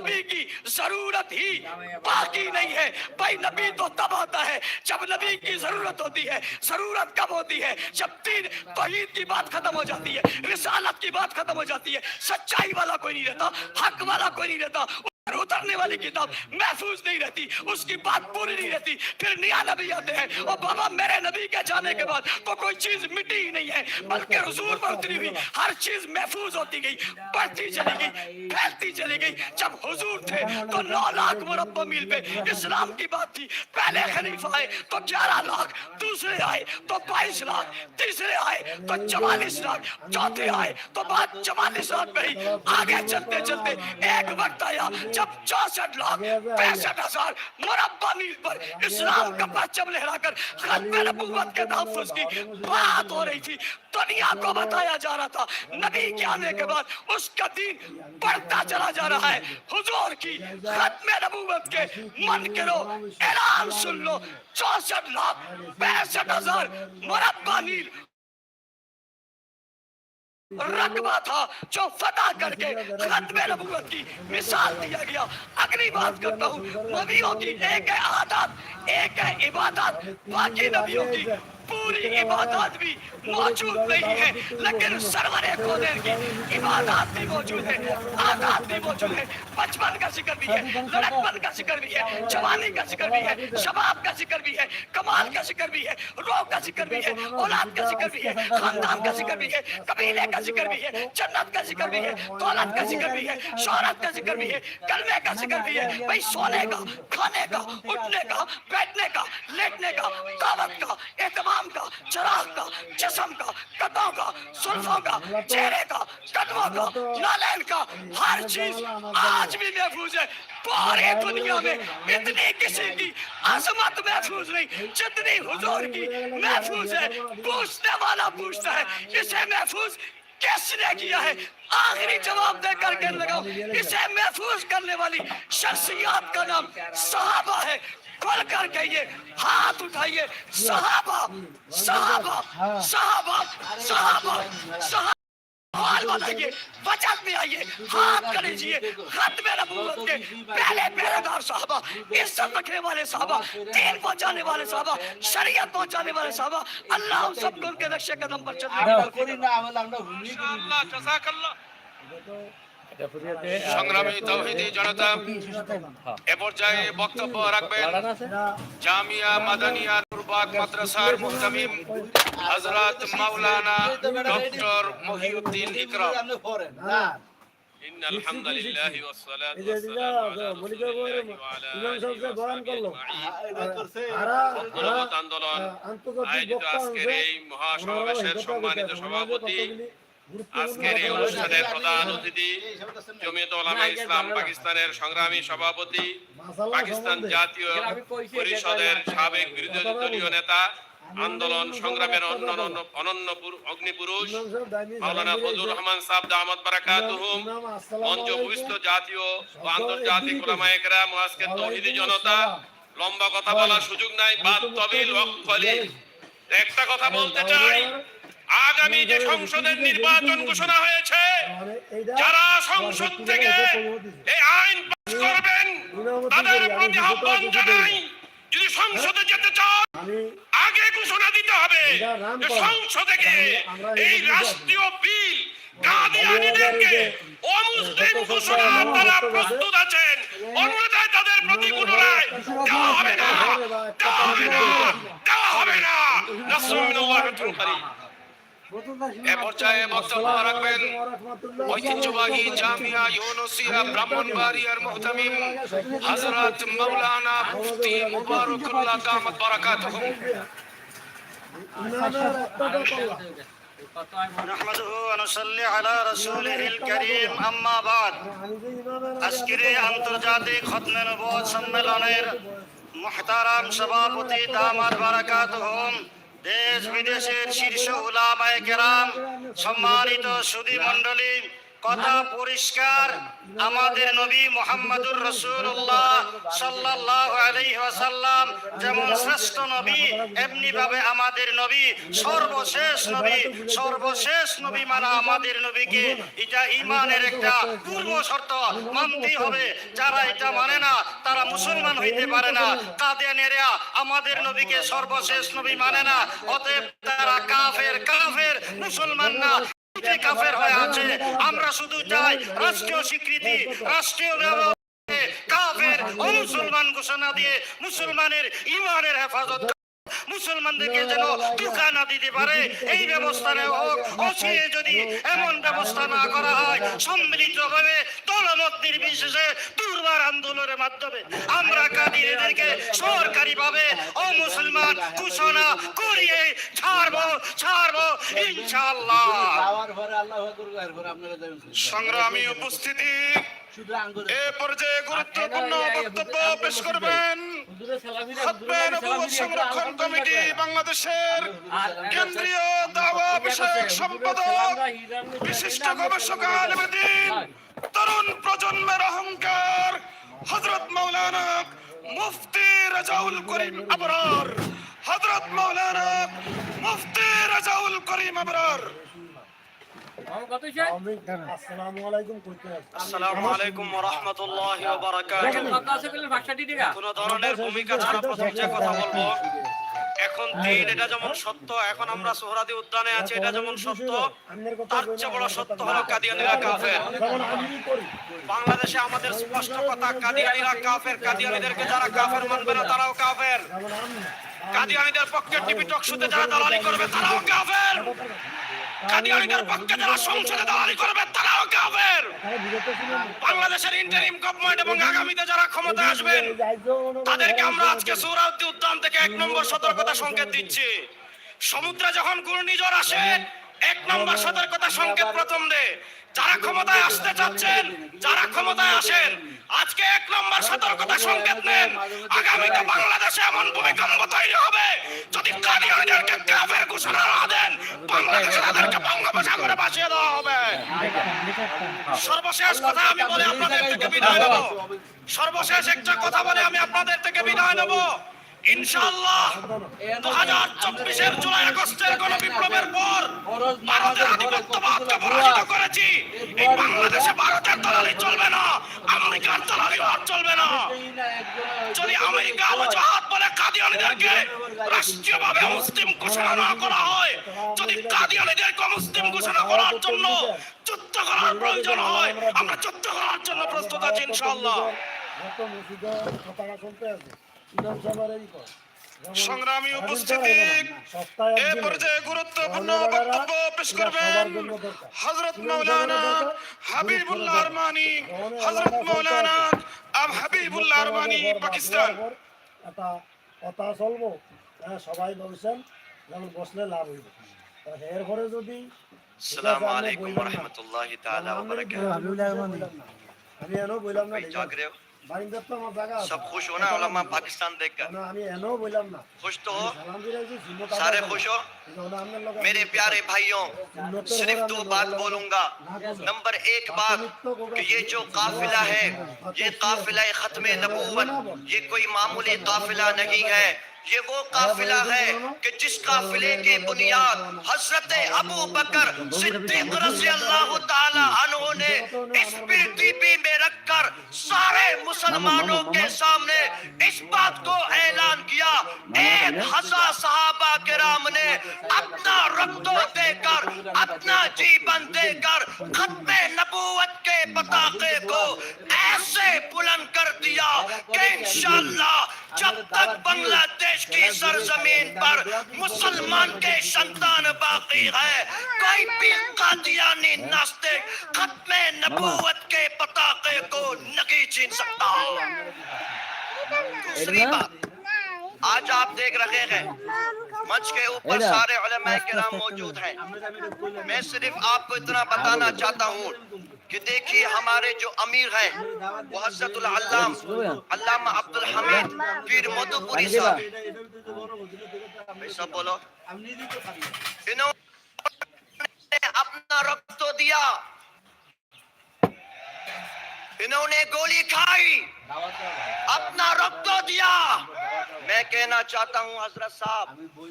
نبی کی ضرورت ہی باقی نہیں ہے۔ بھائی نبی تو تب ہوتا ہے جب نبی کی ضرورت ہوتی ہے۔ ضرورت کب ہوتی ہے؟ جب تین توحید کی بات ختم ہو جاتی ہے، رسالت کی بات ختم ہو جاتی ہے۔ سچائی والا کوئی نہیں رہتا، حق والا کوئی نہیں رہتا۔ اترنے والی کتاب محفوظ نہیں رہتی، اس کی بات پوری نہیں رہتی۔ پھر نیا نبی آتے ہیں۔ اور بابا، میرے نبی کے جانے کے بعد تو کوئی چیز مٹی ہی نہیں ہے، بلکہ حضور پر اتری ہوئی ہر چیز محفوظ ہوتی گئی بڑھتی چلی گئی، پھیلتی چلی گئی۔ جب حضور تھے تو نو لاکھ مربع میل پہ اسلام کی بات تھی۔ پہلے خلیفہ آئے تو گیارہ لاکھ، دوسرے آئے تو بائیس لاکھ، تیسرے آئے تو چوالیس لاکھ، چوتھے آئے تو بات چوالیس لاکھ پہ ہی آگے چلتے چلتے ایک وقت آیا جب جب چونسٹھ لاکھ پینسٹھ ہزار مربع میل پر اسلام کا پرچم لہرا کر ختم نبوت کے تحفظ کی بات ہو رہی تھی۔ دنیا کو بتایا جا رہا تھا۔ نبی کے آنے کے بعد اس کا دین بڑھتا چلا جا رہا ہے۔ حضور کی ختم نبوت کے من کرو اعلان سن لو۔ چونسٹھ لاکھ پینسٹھ ہزار مربع میل رقبہ تھا جو فتح کر کے ختم نبوت کی مثال دیا گیا۔ اگلی بات کرتا ہوں نبیوں کی ایک ہے عادات ایک ہے عبادت باقی نبیوں کی پوری عبادات بھی موجود نہیں ہے لیکن سرور خودر کی عبادات بھی موجود ہے عادات بھی موجود ہے بچپن کا ذکر بھی ہے لڑکپن کا ذکر بھی ہے جوانی کا ذکر بھی ہے شباب کا ذکر بھی ہے کمال کا ذکر بھی ہے روح کا ذکر بھی ہے اولاد کا ذکر بھی ہے خاندان کا ذکر بھی ہے قبیلے کا ذکر بھی ہے جنت کا ذکر بھی ہے دولت کا ذکر بھی ہے شہرت کا ذکر بھی ہے کلمے کا ذکر بھی ہے بھائی سونے کا کھانے کا اٹھنے کا بیٹھنے کا لیٹنے کا دعوت کا اعتماد کام کا، چراغ کا، جسم کا قدوں کا، سلفوں کا، چہرے کا، قدموں کا، نالین کا، ہر چیز آج بھی محفوظ ہے۔ پوری دنیا میں اتنی کسی کی عظمت محفوظ نہیں، جتنی حضور کی محفوظ ہے۔ پوچھنے والا پوچھتا ہے، اسے محفوظ کس نے کیا ہے؟ آخری جواب دے کر کے لگاؤ، اسے محفوظ کرنے والی شخصیات کا نام صحابہ ہے۔ کھل کر کہیے ہاتھ اٹھائیے۔ صحابہ صحابہ صحابہ صحابہ صحابہ حال بتائیے۔ بچت میں آئیے۔ ہاتھ کر لیجیے ختم نبوت کے پہلے پہلے دار صحابہ عزت رکھنے والے صحابہ دین پہنچانے والے صحابہ شریعت پہنچانے والے صحابہ۔ اللہ ہم سب کو ان کے نقشے قدم پر چلنے انشاءاللہ جزاک اللہ۔ সংগ্রামী তৌহিদি জনতা এ পর্যায়ে বক্তব্য রাখবেন জামিয়া মাদানিয়া নুরবাগ মাদ্রাসার মুহতামিম হযরত মাওলানা ডক্টর মহিউদ্দিন ইকরাম আপনি পড়েন না إن الحمد لله والصلاة والسلام على رسول الله وعلى آله وصحبه أجمعين এটা করছে মানবত আন্দোলন আয়োজিত আজকের এই মহাসমাবেশের সম্মানিত সভাপতি আজকের এই অনুষ্ঠানের প্রধান অতিথি জমিয়ত ওলামা ইসলাম, পাকিস্তানের সংগ্রামী সভাপতি, পাকিস্তান জাতীয় পরিষদের সাবেক বিরোধী দলীয় নেতা, আন্দোলন সংগ্রামের অনন্য অনন্য অগ্নিপুরুষ, মাওলানা ফজলুর রহমান সাহেব দামাত বারাকাতুহুম, মঞ্চ ভূমিষ্ঠ জাতীয় ও আন্তর্জাতিক ওলামায়ে কেরাম, ও আজকের জনতা, লম্বা কথা বলার সুযোগ নাই বাদ তবিল একটা কথা বলতে চাই আগামী যে সংসদের নির্বাচন ঘোষণা হয়েছে যারা সংসদ থেকে এই আইন পাস করবেন তাদের প্রতি আহ্বান জানাই যদি সংসদে যেতে চান আগে ঘোষণা দিতে হবে সংসদে গিয়ে এই রাষ্ট্রীয় বিল কাদিয়ানিদেরকে অমুসলিম তারা প্রস্তুত আছেন অন্যথায় তাদের প্রতি পুনরায় দেওয়া হবে না। দেওয়া হবে না। দেওয়া হবে না। এ পর্যায়ে বক্তব্য রাখবেন ঐতিহ্যবাহী জামিয়া ইউনুসিয়া ব্রাহ্মণবাড়িয়ার মুহতামিম হযরত মাওলানা মুফতি মুবারকুল্লাহ দামাত বারাকাতুহুম نحمده ونصلي على رسوله الكريم أما بعد আজকের এই আন্তর্জাতিক খতনে নবুয়ত সম্মেলনের মুহতারাম সভাপতি দামাত বারাকাত হোম দেশ বিদেশের শীর্ষ ওলামায় কেরাম সম্মানিত সুদী মণ্ডলী কথা পরিষ্কার। আমাদের নবী মোহাম্মদুর রসুল্লাহ সাল্লাহ আলাইসাল্লাম যেমন শ্রেষ্ঠ নবী এমনি ভাবে আমাদের নবী সর্বশেষ নবী সর্বশেষ নবী মানা আমাদের নবীকে এটা ইমানের একটা পূর্ব শর্ত মানতেই হবে। যারা এটা মানে না, তারা মুসলমান হইতে পারে না। কাদিয়ানেরা আমাদের নবীকে সর্বশেষ নবী মানে না, অতএব তারা কাফের কাফের, মুসলমান না। কাফের হয়ে আছে, আমরা শুধু চাই রাষ্ট্রীয় স্বীকৃতি, রাষ্ট্রীয় কাফের মুসলমান ঘোষণা দিয়ে মুসলমানের ইমানের হেফাজত মুসলমানদেরকে যেন ধোকা না দিতে পারে। এই ব্যবস্থা হোক অচিরে যদি এমন ব্যবস্থা না করা হয় সম্মিলিত ভাবে দলমত নির্বিশেষে দুর্বার আন্দোলনের মাধ্যমে আমরা কাদিরদেরকে সরকারি ভাবে ও মুসলমান ঘোষণা করিয়ে ছাড়বো ছাড়বো, ইনশাআল্লাহ। সংগ্রামী উপস্থিতি, এ পর্যায়ে গুরুত্বপূর্ণ বক্তব্য পেশ করবেন সংরক্ষণ কমিটি বাংলাদেশের কেন্দ্রীয় দাওয়া বিষয়ক সম্পাদক, বিশিষ্ট গবেষক আলমদিন তরুণ প্রজন্মের অহংকার, হযরত মাওলানা মুফতি রাজাউল করিম আবরার। হযরত মাওলানা মুফতি রাজাউল করিম আবরার। আসসালামু আলাইকুম কইতে আছে আসসালামু আলাইকুম ওয়া রাহমাতুল্লাহি ওয়া বারাকাতুহু। কোন ধরনের ভূমিকা ছাড়া প্রথম যে কথা বলব এখন দিন এটা যেমন সত্য এখন আমরা সোহরাদি উদ্যানে আছি এটা যেমন সত্য তার চেয়ে বড় সত্য হলো কাদিয়ানিরা কাফের। বাংলাদেশে আমাদের স্পষ্ট কথা কাদিয়ানিরা কাফের কাদিয়ানিদেরকে যারা কাফের মানবে না তারাও কাফের। কাদিয়ানিদের পক্ষে টিভি টক শুতে যারা দালালি করবে, তারাও কাফের কাদিয়ানিদের পক্ষে যারা সংসদে দালালি করবে, তারাও কাফের বাংলাদেশের ইন্টারিম গভর্নমেন্ট এবং আগামীতে যারা ক্ষমতায় আসবেন, তাদেরকে আমরা আজকে সৌরাব্দি উদ্যান থেকে এক নম্বর সতর্কতা সংকেত দিচ্ছি। সমুদ্রে যখন ঘূর্ণিঝড় আসে, এক নম্বর সতর্কতা সংকেত প্রথম দে। যারা ক্ষমতায় আসতে চাচ্ছেন, যারা ক্ষমতায় আসেন, আজকে এক নম্বর সতর্কতা সংকেত নেন। আগামীতে বাংলাদেশে এমন ভূমিকম্প তৈরি হবে, যদি কাদিয়ানিদেরকে কাফের ঘোষণা না দেন, বাংলাদেশে তাদেরকে বঙ্গোপসাগরে ভাসিয়ে দেওয়া হবে। সর্বশেষ কথা আমি বলে আপনাদের থেকে বিদায় নেব। সর্বশেষ একটা কথা বলে আমি আপনাদের থেকে বিদায় নেব। ইনশাআল্লাহ দু হাজার চব্বিশের জুলাই আগস্টের গণ বিপ্লবের পর ভারতের আধিপত্যবাদকে পরাজিত করেছি। এই বাংলাদেশে ভারতের দালালি চলবে না, আমেরিকার দালালি আর চলবে না। যদি আমেরিকা আলোচনাত বলে কাদিয়ানিদেরকে রাষ্ট্রীয়ভাবে মুসলিম ঘোষণা না করা হয়, যদি কাদিয়ানিদেরকে মুসলিম ঘোষণা করার জন্য যুদ্ধ করার প্রয়োজন হয়, আমরা যুদ্ধ করার জন্য প্রস্তুত আছি ইনশাআল্লাহ। সংগ্রামী উপস্থিতি এ পর্যায়ে গুরুত্বপূর্ণ বক্তব্য পেশ করবেন হজরত মৌলানা হাবিবুল্লাহ আরমানি। হজরত মৌলানা আব হাবিবুল্লাহ আরমানি পাকিস্তান। কথা চলবো সবাই বলছেন যেমন বসলে লাভ হইব এরপরে যদি সালামু আলাইকুম ওয়া রাহমাতুল্লাহি তাআলা ওয়া বারাকাতুহু। আমি এনো বললাম না سب خوش ہونا জায়গা সব খুশ হো না ওলামা পাকিস্তান দেখ। سارے خوش ہو میرے پیارے بھائیوں صرف دو بات بولوں گا نمبر ایک بات کہ یہ جو قافلہ ہے یہ قافلہ ختم نبوت یہ کوئی معمولی قافلہ نہیں ہے یہ وہ قافلہ ہے کہ جس قافلے کے بنیاد حضرت ابو بکر صدیق رضی اللہ تعالی عنہ نے اس پی ٹی پی میں رکھ کر سات مسلمانوں کے سامنے اس بات کو اعلان کیا۔ ایک ہزار صحابہ کرام نے اپنا رب دے کر اپنا جیبن دے کر ختم نبوت نے کو ایسے بلند کر دیا کہ انشاءاللہ جب تک بنگلہ دیش کی سرزمین پر مسلمان کے شنطان باقی ہے کوئی بھی قادیانی ناستک ختم نبوت کے پتاخے کو نگی چھین سکتا۔ ہو دوسری بات آج آپ دیکھ رہے ہیں منچ کے اوپر سارے علماء کرام موجود ہیں۔ میں صرف آپ کو اتنا بتانا چاہتا ہوں کہ دیکھیے ہمارے جو امیر ہیں وہ حضرت العلام علامہ عبد الحمید پیر مدو پوری صاحب۔ سب بولو۔ انہوں نے اپنا رب تو دیا۔ انہوں نے گولی کھائی۔ اپنا رب تو دیا۔ میں کہنا چاہتا ہوں حضرت صاحب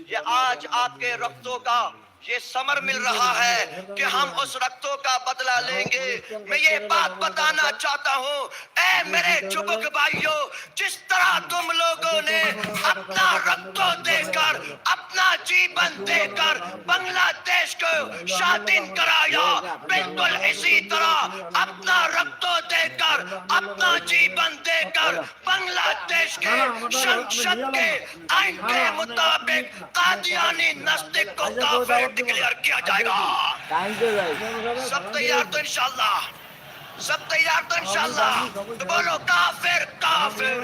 یہ آج آپ کے ربطوں کا یہ سمر مل رہا ہے کہ ہم اس رقتوں کا بدلہ لیں گے۔ میں یہ بات بتانا چاہتا ہوں۔ اے میرے چبک بھائیوں جس طرح تم لوگوں نے اپنا رقتوں دے کر، اپنا جیون دے کر بنگلہ دیش کو شادن کرایا، بالکل اسی طرح اپنا رقتوں دے کر، اپنا جیون دے کر بنگلہ دیش کے شنشت کے آئین کے مطابق قادیانی نسل کو کافر काफिर डिक्लेयर किया जाएगा सब तैयार तो इंशाल्लाह सब तैयार तो इंशाल्लाह तो बोलो काफिर काफिर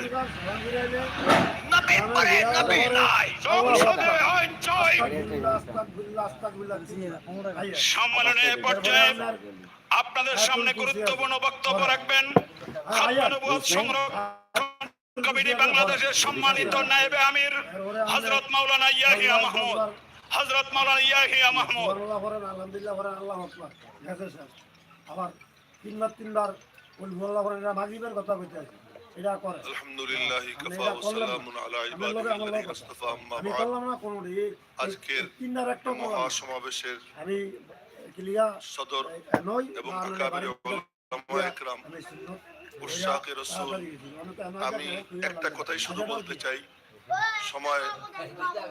নবী পরে নবী নাই সংসদে আইন চাই সম্মেলনের পর্যায়ে আপনাদের সামনে গুরুত্বপূর্ণ বক্তব্য রাখবেন খাদ্যানুবোধ সংরক্ষণ কমিটি বাংলাদেশের সম্মানিত নায়েবে আমির হজরত মাওলানা ইয়াহিয়া মাহমুদ হজরত মাওলানা ইয়াহিয়া মাহমুদ। আলহামদুলিল্লাহ করেন আল্লাহ আকবার। গেছে স্যার আবার তিনবার তিনবার উলফুল্লাহ করেন মাগরিবের কথা কইতে আছে এটা করে আলহামদুলিল্লাহ কাফা ওয়া সালামুন আলা আম্মা বাদ। আমি বললাম না কোন রে আজকে তিনবার একটা মহা সমাবেশের আমি সদর নয় এবং ওলামা রাসূল আমি একটা কথাই শুধু বলতে চাই। সময়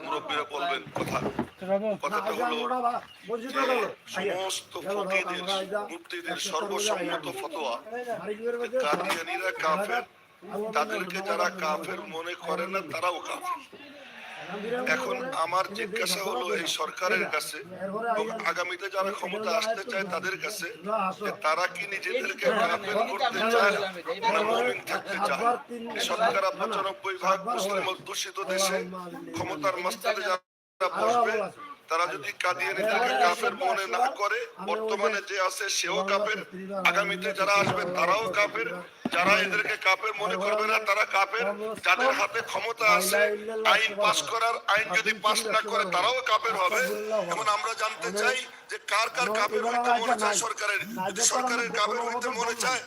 মুরব্বীরা বলবেন কথা। কথাটা হলো। সমস্ত ফকিদের মুক্তিদের সর্বসম্মত ফতোয়া কাদিয়ানিরা কাফের তাদেরকে যারা কাফের মনে করে না তারাও কাফের। এখন আমার জিজ্ঞাসা হলো, এই সরকারের কাছে আগামীতে যারা ক্ষমতা আসতে চায় তাদের কাছে তারা কি নিজেদেরকে করতে থাকতে চায়। শতকরা পঁচানব্বই ভাগ মুসলিম অধ্যুষিত দেশে ক্ষমতার মস্তাদে যারা বসবে, তারা যদি কাফের মনে না করে, বর্তমানে যে আছে সেও কাফের, আগামীতে যারা আসবে তারাও কাফের। যারা এদেরকে কাফের মনে করবে না, তারা কাফের যাদের হাতে ক্ষমতা আছে, আইন পাস করার আইন যদি পাস না করে, তারাও কাফের হবে। এমন আমরা জানতে চাই যে কার কার কাফের হইতে মনে চায় সরকারের। যদি সরকারের কাফের হইতে মনে চায়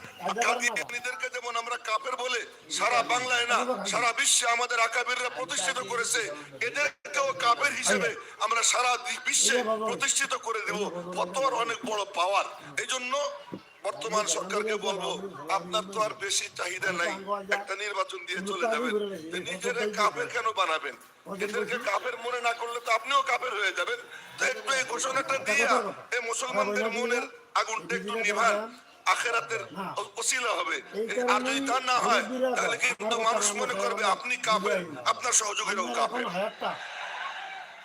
যেমন আমরা কাফের বলে সারা বাংলায় না, সারা বিশ্বে আমাদের আকাবিররা প্রতিষ্ঠিত করেছে, এদেরকেও কাফের হিসেবে আমরা সারা বিশ্বে প্রতিষ্ঠিত করে দেব। ফতোয়ার অনেক বড় পাওয়ার এই জন্য বর্তমান সরকারকে বলব, আপনার তো আর বেশি চাহিদা নাই। একটা নির্বাচন দিয়ে চলে যাবেন। নিজেরা কাফের কেন বানাবেন? এদেরকে কাফের মনে না করলে তো আপনিও কাফের হয়ে যাবেন। তো একটু এই ঘোষণাটা দিয়ে এই মুসলমানদের মনের আগুনটা একটু নিভান। আখেরাতের ওসিলা হবে। আর যদি তা না হয়, তাহলে কিন্তু মানুষ মনে করবে আপনি কাফের, আপনার সহযোগীরাও হায়াতটা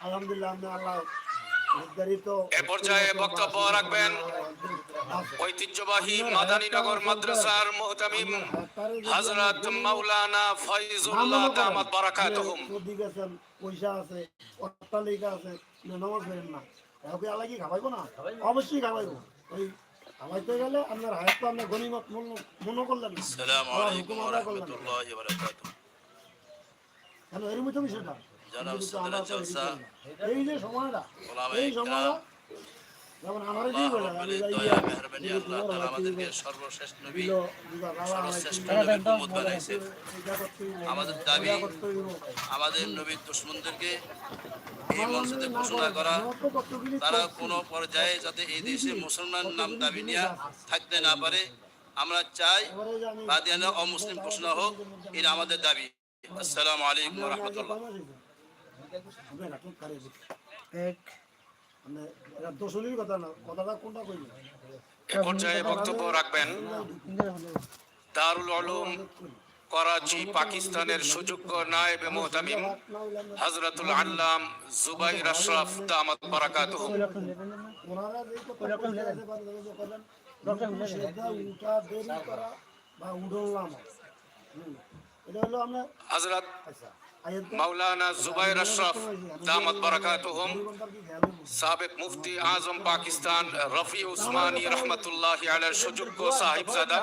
আলহামদুলিল্লাহ, আল্লাহ এ পর্যায়ে বক্তব্য রাখবেন ঐতিহ্যবাহী মাদানীনগর মাদ্রাসার মোহতামিম হযরত মাওলানা ফয়জুল্লাহ দামাত বারাকাতুহুম। পয়সা আছে অট্টালিকা আছে নামাজ পড়েন না। কাউকে কি খাওয়াইবো না? অবশ্যই খাওয়াইবো। ওই খাওয়াইতে গেলে আপনার হায়াত তো আপনার গণিমত মনে- মনে করলেন আসসালামু আলাইকুম ওয়া। রাহমাতুল্লাহি ওয়া বারাকাতুহু। কেন এর মধ্যে বিষয়টা? জানাব সাদরা জলসা, এই যে সময়টা এই সময়টা যেমন আমার কি বলে আমি দয়া মেহেরবানি আল্লাহ তাআলা আমাদেরকে সর্বশেষ নবী সর্বশ্রেষ্ঠ নবী উম্মত বানাইছে আমাদের দাবি আমাদের নবীর দুশ্মনদেরকে এই মঞ্চে ঘোষণা করা। তারা কোনো পর্যায়ে যাতে এই দেশে মুসলমান নাম দাবি নিয়ে থাকতে না পারে আমরা চাই বাদিয়ানা অমুসলিম ঘোষণা হোক এটা আমাদের দাবি। আসসালামু আলাইকুম রাহমাতুল্লাহ। মানে এটা দোষলির কথা না কথাটা কোনটা কইবে? পর্যায়ে বক্তব্য রাখবেন। দারুল উলুম করাচি পাকিস্তানের সুযোগ্য নায়েবে মোহতামিম হযরতুল আল্লাম জুবাইর আশরাফ দামাত বারাকাতুহু। ওনারা মাওলানা জুবাইর আশরাফ, দামাত বারাকাতুহুম, সাবেক মুফতি আজম পাকিস্তান রফি উসমানী রহমতুল্লাহ আলার সুযোগ্য সাহিবজাদা,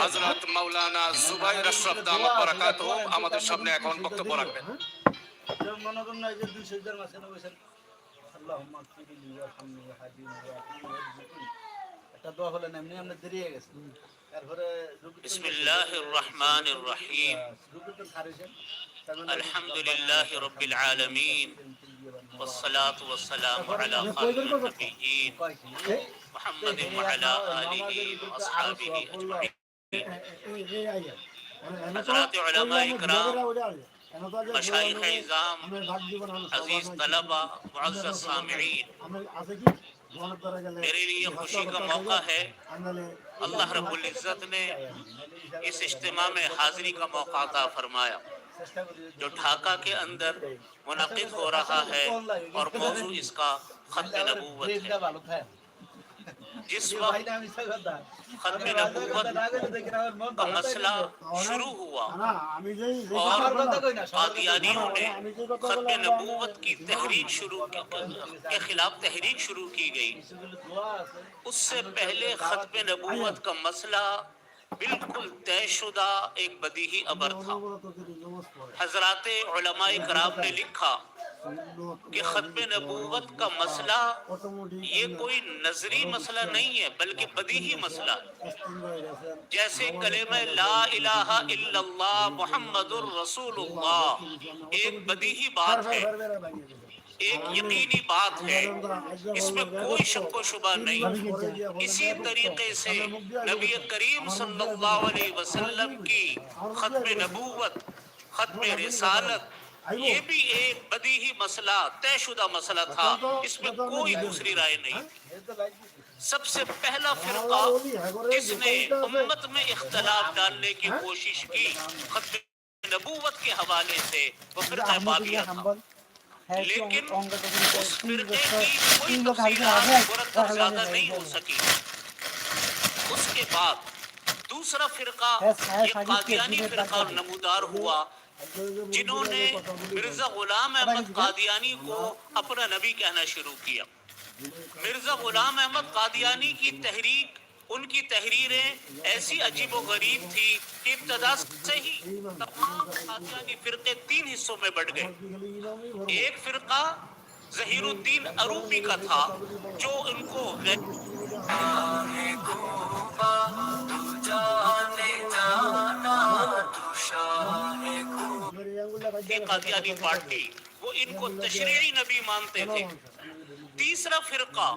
হযরত মাওলানা জুবাইর আশরাফ, দামাত বারাকাতুহুম আমাদের সামনে এখন বক্তব্য রাখবেন। একটা দোয়া হলেন এমনি আমরা দেরি হয়ে গেছে তারপরে بسم الله الرحمن الرحيم রুকুর তো খারিছেন الحمد لله رب العالمين والصلاة والسلام على خاتم النبيين محمد وعلى آله وأصحابه أجمعين حضرات علماء کرام مشايخ عظام عزیز طلبہ معزز سامعین میرے لیے خوشی کا موقع ہے۔ اللہ رب العزت نے اس اجتماع میں حاضری کا موقع عطا فرمایا۔ جو ڈھاکہ کے اندر منعقد ہو رہا ہے اور موضوع اس کا خط نبوت ہے۔ جس وقت ختم نبوت کا مسئلہ شروع ہوا اور قادیانیوں نے ختم نبوت کی تحریک شروع کے خلاف تحریک شروع کی گئی اس سے پہلے ختم نبوت کا مسئلہ بالکل طے شدہ ایک بدیہی ابر تھا حضرات علماء اکرام نے لکھا کہ ختم نبوت کا مسئلہ یہ کوئی نظری مسئلہ نہیں ہے، بلکہ بدیہی مسئلہ جیسے کلمہ لا الہ الا اللہ محمد الرسول اللہ ایک بدیہی بات ہے، ایک یقینی بات ہے۔ اس میں کوئی شک و شبہ نہیں۔ اسی طریقے سے نبی کریم صلی اللہ علیہ وسلم کی ختم نبوت، ختم رسالت یہ بھی ایک بدیہی مسئلہ طے شدہ مسئلہ تھا اس میں کوئی دوسری رائے نہیں۔ سب سے پہلا فرقہ جس نے امت میں اختلاف ڈالنے کی کوشش کی ختم نبوت کے حوالے سے وہ فرقہ بابیہ تھا۔ لیکن اس فرقے کی کوئی تفصیلات مرتب زیادہ نہیں ہو سکی۔ اس کے بعد دوسرا فرقہ یہ قادیانی فرقہ نمودار ہوا۔ جنہوں نے مرزا غلام احمد قادیانی کو اپنا نبی کہنا شروع کیا۔ مرزا غلام احمد قادیانی کی تحریک، ان کی تحریریں ایسی عجیب و غریب تھی کہ ابتدا سے ہی تمام قادیانی فرقے تین حصوں میں بٹ گئے۔ ایک فرقہ ظہیر الدین اروپی کا تھا، جو ان کو غیر قادیانی پارٹی وہ ان کو تشریعی نبی مانتے تھے۔ تیسرا فرقہ